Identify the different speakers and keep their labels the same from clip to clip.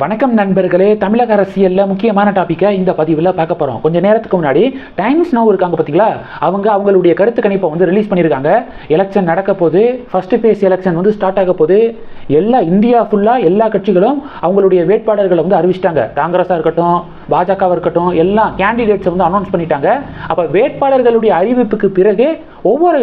Speaker 1: வணக்கம் நண்பர்களே. தமிழக அரசியலில் முக்கியமான டாப்பிக்கை இந்த பதிவில் பார்க்க போகிறோம் கொஞ்சம் நேரத்துக்கு முன்னாடி டைம்ஸ் நவ் இருக்காங்க பார்த்தீங்களா அவங்க அவங்களுடைய கருத்து கணிப்பை வந்து ரிலீஸ் பண்ணியிருக்காங்க. எலெக்ஷன் நடக்க போது ஃபஸ்ட்டு ஃபேஸ் எலெக்ஷன் வந்து ஸ்டார்ட் ஆக போது எல்லா இந்தியா ஃபுல்லாக எல்லா கட்சிகளும் அவங்களுடைய வேட்பாளர்களை வந்து அறிவிச்சிட்டாங்க. காங்கிரஸாக இருக்கட்டும் பாஜகவாக இருக்கட்டும் எல்லா கேண்டிடேட்ஸை வந்து அனௌன்ஸ் பண்ணிட்டாங்க. அப்போ வேட்பாளர்களுடைய அறிவிப்புக்கு பிறகு ஒவ்வொரு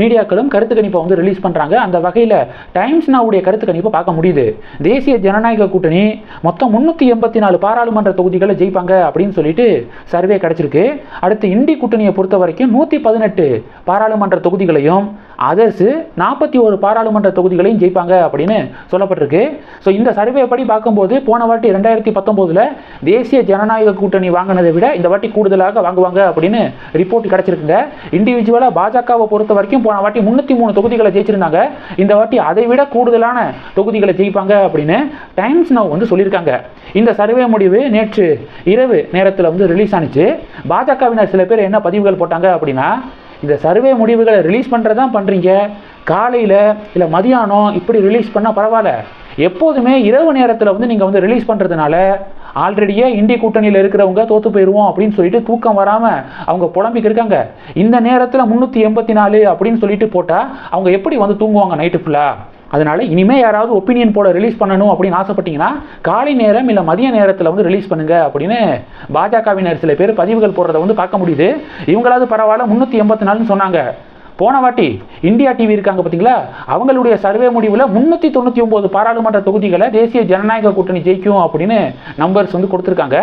Speaker 1: மீடியாக்களும் கருத்து கணிப்பை வந்து ரிலீஸ் பண்ணுறாங்க அந்த வகையில் டைம்ஸ் நாவுடைய கருத்து கணிப்பை பார்க்க முடியுது. தேசிய ஜனநாயக கூட்டணி மொத்தம் முந்நூற்றி எண்பத்தி நாலு பாராளுமன்ற தொகுதிகளை ஜெயிப்பாங்க அப்படின்னு சொல்லிட்டு சர்வே கிடச்சிருக்கு. அடுத்து இண்டி கூட்டணியை பொறுத்த வரைக்கும் நூற்றி பதினெட்டு பாராளுமன்ற தொகுதிகளையும் அதர்ஸு நாற்பத்தி ஒரு பாராளுமன்ற தொகுதிகளையும் ஜெயிப்பாங்க அப்படின்னு சொல்லப்பட்டிருக்கு. ஸோ இந்த சர்வே படி பார்க்கும்போது போன வாட்டி ரெண்டாயிரத்தி பத்தொம்போதில் தேசிய ஜனநாயக கூட்டணி வாங்கினதை விட இந்த வாட்டி கூடுதலாக வாங்குவாங்க அப்படின்னு ரிப்போர்ட் கிடச்சிருக்குங்க. இண்டிவிஜுவலாக பாஜகவை பொறுத்த வரைக்கும் போன வாட்டி முந்நூற்றி மூணு தொகுதிகளை ஜெயிச்சிருந்தாங்க. இந்த வாட்டி அதை விட கூடுதலான தொகுதிகளை ஜெயிப்பாங்க அப்படின்னு டைம்ஸ் நவ் வந்து சொல்லியிருக்காங்க. இந்த சர்வே முடிவு நேற்று இரவு நேரத்தில் வந்து ரிலீஸ் ஆனிச்சு. பாஜகவினர் சில பேர் என்ன பதிவுகள் போட்டாங்க அப்படின்னா இந்த சர்வே முடிவுகளை ரிலீஸ் பண்ணுறதான் பண்ணுறீங்க காலையில் இல்லை மதியானம் இப்படி ரிலீஸ் பண்ணால் பரவாயில்ல. எப்போதுமே இரவு நேரத்தில் வந்து நீங்கள் வந்து ரிலீஸ் பண்ணுறதுனால ஆல்ரெடியே இந்திய கூட்டணியில் இருக்கிறவங்க தோற்று போயிடுவோம் அப்படின்னு சொல்லிட்டு தூக்கம் வராமல் அவங்க புலம்பிக்கு இருக்காங்க. இந்த நேரத்தில் முந்நூற்றி எண்பத்தி நாலு அப்படின்னு சொல்லிட்டு போட்டால் அவங்க எப்படி வந்து தூங்குவாங்க நைட்டு ஃபுல்லாக அதனால் இனிமேல் யாராவது ஒப்பீனியன் போல ரிலீஸ் பண்ணணும் அப்படின்னு ஆசைப்பட்டீங்கன்னா காலை நேரம் இல்லை மதிய நேரத்தில் வந்து ரிலீஸ் பண்ணுங்க அப்படின்னு பாஜகவினர் சில பேர் பதிவுகள் போடுறத வந்து பார்க்க முடியுது. இவங்களாவது பரவாயில்ல முந்நூற்றி எண்பத்தி நாலுன்னு சொன்னாங்க. போன வாட்டி இந்தியா டிவி இருக்காங்க பார்த்தீங்களா? அவங்களுடைய சர்வே முடிவில் முந்நூற்றி தொண்ணூற்றி ஒம்பது பாராளுமன்ற தொகுதிகளை தேசிய ஜனநாயக கூட்டணி ஜெயிக்கும் அப்படின்னு நம்பர்ஸ் வந்து கொடுத்துருக்காங்க.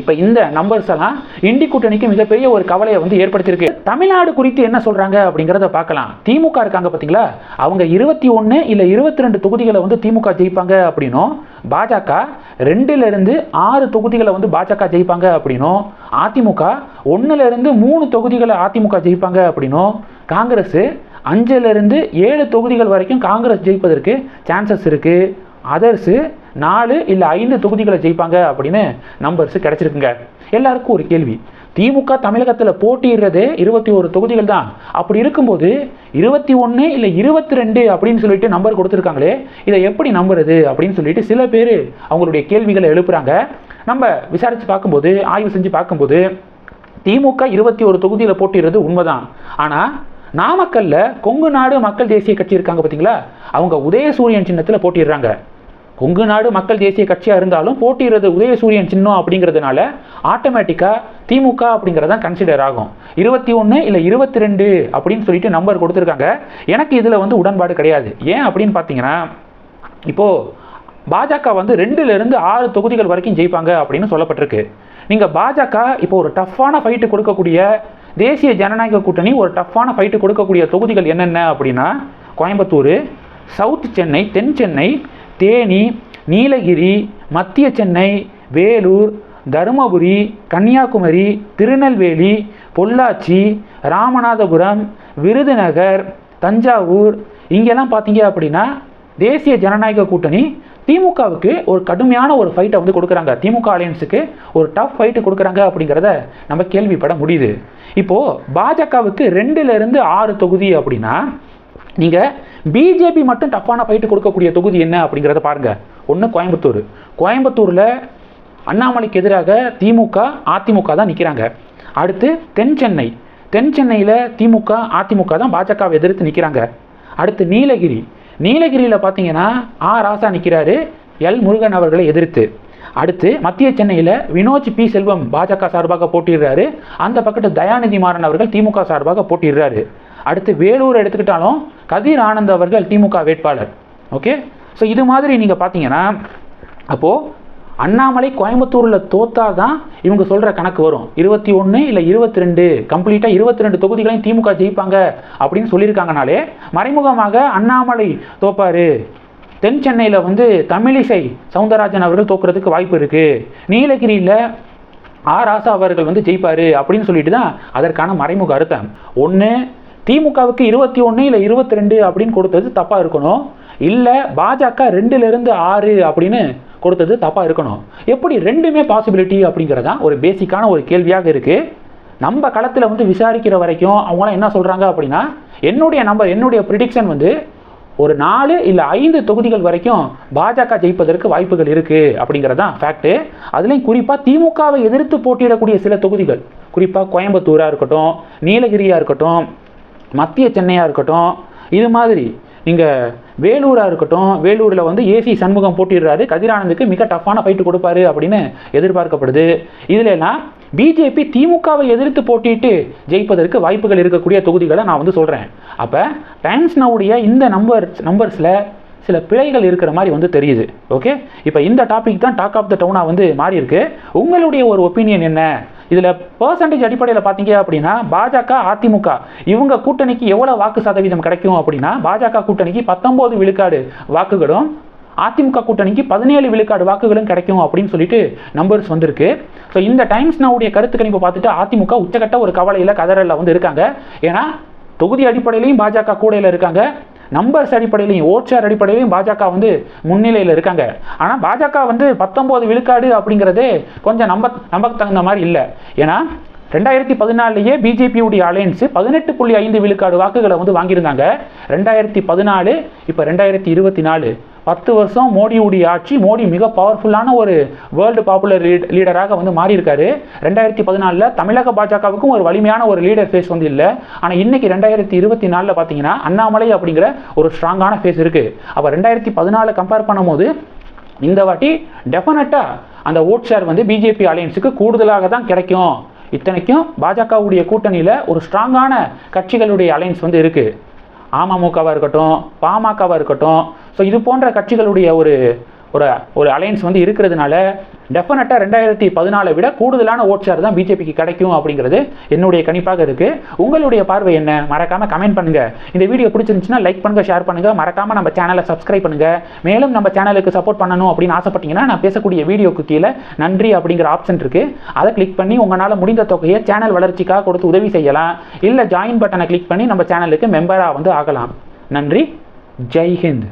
Speaker 1: இப்போ இந்த நம்பர்ஸ் எல்லாம் இண்டி கூட்டணிக்கு மிகப்பெரிய ஒரு கவலையை வந்து ஏற்படுத்தியிருக்கு. தமிழ்நாடு குறித்து என்ன சொல்றாங்க அப்படிங்கிறத பார்க்கலாம். திமுக இருக்காங்க பார்த்தீங்களா அவங்க இருபத்தி ஒன்று இல்லை இருபத்தி ரெண்டு தொகுதிகளை வந்து திமுக ஜெயிப்பாங்க அப்படின்னும் பாஜக ரெண்டுலேருந்து ஆறு தொகுதிகளை வந்து பாஜக ஜெயிப்பாங்க அப்படின்னும் அதிமுக ஒன்றுலேருந்து மூணு தொகுதிகளை அதிமுக ஜெயிப்பாங்க அப்படின்னும் காங்கிரஸ் அஞ்சுலேருந்து ஏழு தொகுதிகள் வரைக்கும் காங்கிரஸ் ஜெயிப்பதற்கு சான்சஸ் இருக்குது அதர்ஸு நாலு இல்லை ஐந்து தொகுதிகளை ஜெயிப்பாங்க அப்படின்னு நம்பர்ஸ் கிடச்சிருக்குங்க. எல்லாருக்கும் ஒரு கேள்வி. திமுக தமிழகத்தில் போட்டியிடுறதே இருபத்தி ஒரு தொகுதிகள் தான். அப்படி இருக்கும்போது இருபத்தி ஒன்று இல்லை இருபத்தி ரெண்டு அப்படின்னு சொல்லிட்டு நம்பர் கொடுத்துருக்காங்களே இதை எப்படி நம்புறது அப்படின்னு சொல்லிட்டு சில பேர் அவங்களுடைய கேள்விகளை எழுப்புறாங்க. நம்ம விசாரித்து பார்க்கும்போது ஆய்வு செஞ்சு பார்க்கும்போது திமுக இருபத்தி ஒரு தொகுதியில் போட்டிடுறது உண்மைதான். ஆனால் நாமக்கல்ல கொங்கு நாடு மக்கள் தேசிய கட்சி இருக்காங்க பார்த்தீங்களா அவங்க உதயசூரியன் சின்னத்தில் போட்டிடுறாங்க. கொங்கு நாடு மக்கள் தேசிய கட்சியாக இருந்தாலும் போட்டிடுறது உதயசூரியன் சின்னம் அப்படிங்கிறதுனால ஆட்டோமேட்டிக்காக திமுக அப்படிங்கிறது தான் கன்சிடர் ஆகும். இருபத்தி ஒன்று இல்லை இருபத்தி ரெண்டு அப்படின்னு சொல்லிட்டு நம்பர் கொடுத்துருக்காங்க. எனக்கு இதில் வந்து உடன்பாடு கிடையாது. ஏன் அப்படின்னு பார்த்தீங்கன்னா இப்போது பாஜக வந்து ரெண்டுலேருந்து ஆறு தொகுதிகள் வரைக்கும் ஜெயிப்பாங்க அப்படின்னு சொல்லப்பட்டிருக்கு. நீங்கள் பாஜக இப்போ ஒரு டஃப்பான ஃபைட்டு கொடுக்கக்கூடிய தேசிய ஜனநாயக கூட்டணி ஒரு டஃப்பான ஃபைட்டு கொடுக்கக்கூடிய தொகுதிகள் என்னென்ன அப்படின்னா கோயம்புத்தூர் சவுத் சென்னை தென் சென்னை தேனி நீலகிரி மத்திய சென்னை வேலூர் தருமபுரி கன்னியாகுமரி திருநெல்வேலி பொள்ளாச்சி ராமநாதபுரம் விருதுநகர் தஞ்சாவூர் இங்கெல்லாம் பார்த்தீங்க அப்படின்னா தேசிய ஜனநாயக கூட்டணி திமுகவுக்கு ஒரு கடுமையான ஒரு ஃபைட்டை வந்து கொடுக்குறாங்க. திமுக அலையன்ஸுக்கு ஒரு டஃப் ஃபைட்டு கொடுக்குறாங்க அப்படிங்கிறத நம்ம கேள்விப்பட முடியுது. இப்போது பாஜகவுக்கு ரெண்டுலேருந்து ஆறு தொகுதி அப்படின்னா நீங்கள் பிஜேபி மட்டும் டஃப்பான ஃபைட்டு கொடுக்கக்கூடிய தொகுதி என்ன அப்படிங்கிறத பாருங்கள் ஒன்று கோயம்புத்தூர். கோயம்புத்தூரில் அண்ணாமலைக்கு எதிராக திமுக அதிமுக தான் நிற்கிறாங்க அடுத்து தென் சென்னை. தென் சென்னையில் திமுக அதிமுக தான் பாஜகவை எதிர்த்து நிற்கிறாங்க அடுத்து நீலகிரி. நீலகிரியில் பார்த்தீங்கன்னா ஆ ராசா நிற்கிறாரு எல் முருகன் அவர்களை எதிர்த்து. அடுத்து மத்திய சென்னையில் வினோஜ் பி செல்வம் பாஜக சார்பாக போட்டிடுறாரு அந்த பக்கத்து தயாநிதி மாறன் அவர்கள் திமுக சார்பாக போட்டிடுறாரு அடுத்து வேலூர் எடுத்துக்கிட்டாலும் கதிர் ஆனந்த் அவர்கள் திமுக வேட்பாளர். ஓகே? ஸோ இது மாதிரி நீங்கள் பார்த்தீங்கன்னா அப்போது அண்ணாமலை கோயம்புத்தூரில் தோத்தா தான் இவங்க சொல்கிற கணக்கு வரும். இருபத்தி ஒன்று இல்லை இருபத்தி ரெண்டு கம்ப்ளீட்டாக இருபத்தி ரெண்டு தொகுதிகளையும் திமுக ஜெயிப்பாங்க அப்படின்னு சொல்லியிருக்காங்கனாலே மறைமுகமாக அண்ணாமலை தோப்பார். தென் சென்னையில் வந்து தமிழிசை சவுந்தரராஜன் அவர்கள் தோக்குறதுக்கு வாய்ப்பு இருக்குது நீலகிரியில் ஆ ராசா அவர்கள் வந்து ஜெயிப்பார் அப்படின்னு சொல்லிட்டு தான் அதற்கான மறைமுக அர்த்தம். ஒன்று திமுகவுக்கு இருபத்தி ஒன்று இல்லை இருபத்தி ரெண்டு அப்படின்னு கொடுத்தது தப்பாக இருக்கணும். இல்லை பாஜக ரெண்டுலேருந்து ஆறு அப்படின்னு கொடுத்தது தப்பாக இருக்கணும். எப்படி ரெண்டுமே பாசிபிலிட்டி அப்படிங்கிறதான் ஒரு பேசிக்கான ஒரு கேள்வியாக இருக்குது நம்ம களத்தில் வந்து விசாரிக்கிற வரைக்கும் அவங்களாம் என்ன சொல்கிறாங்க அப்படின்னா என்னுடைய நம்பர் என்னுடைய ப்ரிடிக்ஷன் வந்து ஒரு நாலு இல்லை ஐந்து தொகுதிகள் வரைக்கும் பாஜக ஜெயிப்பதற்கு வாய்ப்புகள் இருக்குது அப்படிங்கிறது தான் ஃபேக்ட்டு அதுலேயும் குறிப்பாக திமுகவை எதிர்த்து போட்டியிடக்கூடிய சில தொகுதிகள் குறிப்பாக கோயம்புத்தூராக இருக்கட்டும் நீலகிரியாக இருக்கட்டும் மத்திய சென்னையாக இருக்கட்டும் இது மாதிரி இங்கே வேலூராக இருக்கட்டும் வேலூரில் வந்து ஏசி சண்முகம் போட்டிடுறாரு. கதிரானந்துக்கு மிக டஃப்பான ஃபைட்டு கொடுப்பாரு அப்படின்னு எதிர்பார்க்கப்படுது. இதுலலாம் பிஜேபி திமுகவை எதிர்த்து போட்டிட்டு ஜெயிப்பதற்கு வாய்ப்புகள் இருக்கக்கூடிய தொகுதிகளை நான் வந்து சொல்கிறேன் அப்போ டைம்ஸ் நவுடைய இந்த நம்பர் நம்பர்ஸில் சில பிழைகள் இருக்கிற மாதிரி வந்து தெரியுது. ஓகே இப்போ இந்த டாபிக் தான் டாக் ஆஃப் த டவுனாக வந்து மாறி இருக்கு உங்களுடைய ஒரு ஒப்பீனியன் என்ன? இதில் பர்சன்டேஜ் அடிப்படையில் பார்த்தீங்க அப்படின்னா பாஜக அதிமுக இவங்க கூட்டணிக்கு எவ்வளோ வாக்கு சதவீதம் கிடைக்கும் அப்படின்னா பாஜக கூட்டணிக்கு பத்தொம்போது விழுக்காடு வாக்குகளும் அதிமுக கூட்டணிக்கு பதினேழு விழுக்காடு வாக்குகளும் கிடைக்கும் அப்படின்னு சொல்லிட்டு நம்பர்ஸ் வந்திருக்கு. ஸோ இந்த டைம்ஸ் நான் கருத்து கணிப்பை பார்த்துட்டு அதிமுக உச்சக்கட்ட ஒரு கவலையில் கதறலில் வந்து இருக்காங்க. ஏன்னா தொகுதி அடிப்படையிலையும் பாஜக கூடையில் இருக்காங்க. நம்பர்ஸ் அடிப்படையிலையும் ஓட்சார் அடிப்படையிலையும் பாஜக வந்து முன்னிலையில் இருக்காங்க. ஆனால் பாஜக வந்து பத்தொம்போது விழுக்காடு அப்படிங்கிறதே கொஞ்சம் நம்ப நம்ப தகுந்த மாதிரி இல்லை. ஏன்னா ரெண்டாயிரத்தி பதினாலுலேயே பிஜேபியுடைய அலையன்ஸு பதினெட்டு புள்ளி ஐந்து விழுக்காடு வாக்குகளை வந்து வாங்கியிருந்தாங்க. ரெண்டாயிரத்தி பதினாலு இப்போ ரெண்டாயிரத்தி இருபத்தி நாலு. பத்து வருஷம் மோடியுடைய ஆட்சி மோடி மிக பவர்ஃபுல்லான ஒரு வேர்ல்டு பாப்புலர் லீடராக வந்து மாறியிருக்காரு. ரெண்டாயிரத்தி பதினாலில் தமிழக பாஜகவுக்கும் ஒரு வலிமையான ஒரு லீடர் ஃபேஸ் வந்து இல்லை. ஆனால் இன்னைக்கு ரெண்டாயிரத்தி இருபத்தி நாலில் பார்த்தீங்கன்னா அண்ணாமலை அப்படிங்கிற ஒரு ஸ்ட்ராங்கான ஃபேஸ் இருக்குது அப்போ ரெண்டாயிரத்தி பதினாலு கம்பேர் பண்ணும்போது இந்த வாட்டி டெஃபினட்டாக அந்த ஓட் ஷேர் வந்து பிஜேபி அலையன்ஸுக்கு கூடுதலாக தான் கிடைக்கும். இத்தனைக்கும் பாஜகவுடைய கூட்டணியில் ஒரு ஸ்ட்ராங்கான கட்சிகளுடைய அலையன்ஸ் வந்து இருக்குது அமமுகவாக இருக்கட்டும் பாமகவாக இருக்கட்டும். ஸோ இது போன்ற கட்சிகளுடைய ஒரு ஒரு ஒரு அலையன்ஸ் வந்து இருக்கிறதுனால டெஃபினட்டாக ரெண்டாயிரத்தி பதினாலை விட கூடுதலான ஓட் ஷேர் தான் பிஜேபிக்கு கிடைக்கும் அப்படிங்கிறது என்னுடைய கணிப்பாக இருக்குது உங்களுடைய பார்வை என்ன? மறக்காமல் கமெண்ட் பண்ணுங்கள் இந்த வீடியோ பிடிச்சிருந்துச்சுன்னா லைக் பண்ணுங்கள் ஷேர் பண்ணுங்கள் மறக்காமல் நம்ம சேனலை சப்ஸ்கிரைப் பண்ணுங்கள் மேலும் நம்ம சேனலுக்கு சப்போர்ட் பண்ணணும் அப்படின்னு ஆசைப்பட்டீங்கன்னா நான் பேசக்கூடிய வீடியோக்கு கீழே நன்றி அப்படிங்கிற ஆப்ஷன் இருக்குது அதை கிளிக் பண்ணி உங்களால் முடிந்த தொகையை சேனல் வளர்ச்சிக்காக கொடுத்து உதவி செய்யலாம். இல்லை ஜாயின் பட்டனை கிளிக் பண்ணி நம்ம சேனலுக்கு மெம்பராக வந்து ஆகலாம். நன்றி. ஜெய்ஹிந்த்